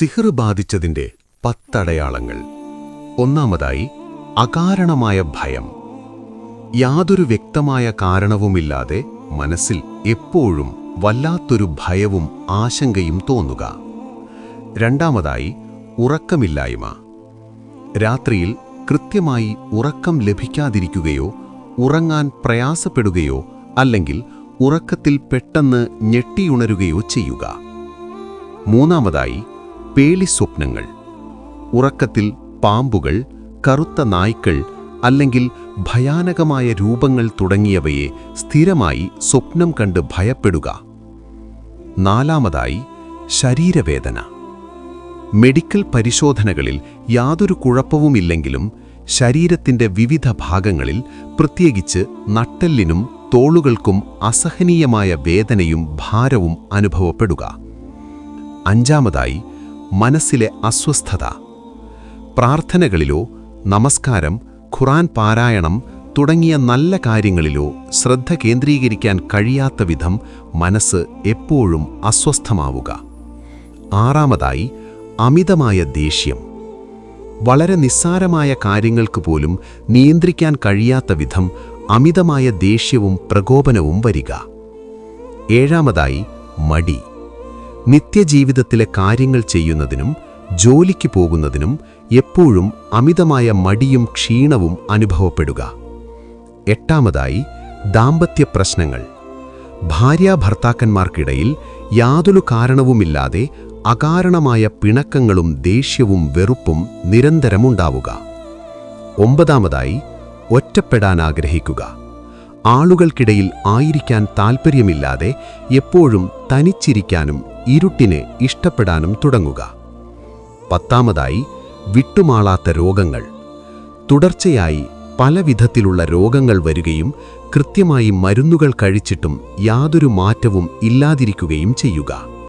സിഹർ ബാധിച്ചതിന്റെ പത്തടയാളങ്ങൾ. ഒന്നാമതായി അകാരണമായ ഭയം. യാതൊരു വ്യക്തമായ കാരണവുമില്ലാതെ മനസ്സിൽ എപ്പോഴും വല്ലാത്തൊരു ഭയവും ആശങ്കയും തോന്നുക. രണ്ടാമതായി ഉറക്കമില്ലായ്മ. രാത്രിയിൽ കൃത്യമായി ഉറക്കം ലഭിക്കാതിരിക്കുകയോ ഉറങ്ങാൻ പ്രയാസപ്പെടുകയോ അല്ലെങ്കിൽ ഉറക്കത്തിൽ പെട്ടെന്ന് ഞെട്ടിയുണരുകയോ ചെയ്യുക. മൂന്നാമതായി പേളിസ്വപ്നങ്ങൾ ഉറക്കത്തിൽ പാമ്പുകൾ കറുത്ത നായ്ക്കൾ അല്ലെങ്കിൽ ഭയാനകമായ രൂപങ്ങൾ തുടങ്ങിയവയെ സ്ഥിരമായി സ്വപ്നം കണ്ട് ഭയപ്പെടുക. നാലാമതായി ശരീരവേദന. മെഡിക്കൽ പരിശോധനകളിൽ യാതൊരു കുഴപ്പവുമില്ലെങ്കിലും ശരീരത്തിന്റെ വിവിധ ഭാഗങ്ങളിൽ പ്രത്യേകിച്ച് നട്ടെല്ലിനും തോളുകൾക്കും അസഹനീയമായ വേദനയും ഭാരവും അനുഭവപ്പെടുക. അഞ്ചാമതായി മനസ്സിലെ അസ്വസ്ഥത. പ്രാർത്ഥനകളിലോ നമസ്കാരം ഖുറാൻ പാരായണം തുടങ്ങിയ നല്ല കാര്യങ്ങളിലോ ശ്രദ്ധ കേന്ദ്രീകരിക്കാൻ കഴിയാത്ത വിധം മനസ്സ് എപ്പോഴും അസ്വസ്ഥമാവുക. ആറാമതായി അമിതമായ ദേഷ്യം. വളരെ നിസ്സാരമായ കാര്യങ്ങൾക്ക് പോലും നിയന്ത്രിക്കാൻ കഴിയാത്ത വിധം അമിതമായ ദേഷ്യവും പ്രകോപനവും വരിക. ഏഴാമതായി മടി. നിത്യജീവിതത്തിലെ കാര്യങ്ങൾ ചെയ്യുന്നതിനും ജോലിക്ക് പോകുന്നതിനും എപ്പോഴും അമിതമായ മടിയും ക്ഷീണവും അനുഭവപ്പെടുക. എട്ടാമതായി ദാമ്പത്യ പ്രശ്നങ്ങൾ. ഭാര്യാഭർത്താക്കന്മാർക്കിടയിൽ യാതൊരു കാരണവുമില്ലാതെ അകാരണമായ പിണക്കങ്ങളും ദേഷ്യവും വെറുപ്പും നിരന്തരമുണ്ടാവുക. ഒമ്പതാമതായി ഒറ്റപ്പെടാൻ ആഗ്രഹിക്കുക. ആളുകൾക്കിടയിൽ ആയിരിക്കാൻ താൽപ്പര്യമില്ലാതെ എപ്പോഴും തനിച്ചിരിക്കാനും ഇരുട്ടിനെ ഇഷ്ടപ്പെടാനും തുടങ്ങുക. പത്താമതായി വിട്ടുമാളാത്ത രോഗങ്ങൾ. തുടർച്ചയായി പല വിധത്തിലുള്ള രോഗങ്ങൾ വരികയും കൃത്യമായി മരുന്നുകൾ കഴിച്ചിട്ടും യാതൊരു മാറ്റവും ഇല്ലാതിരിക്കുകയും ചെയ്യുക.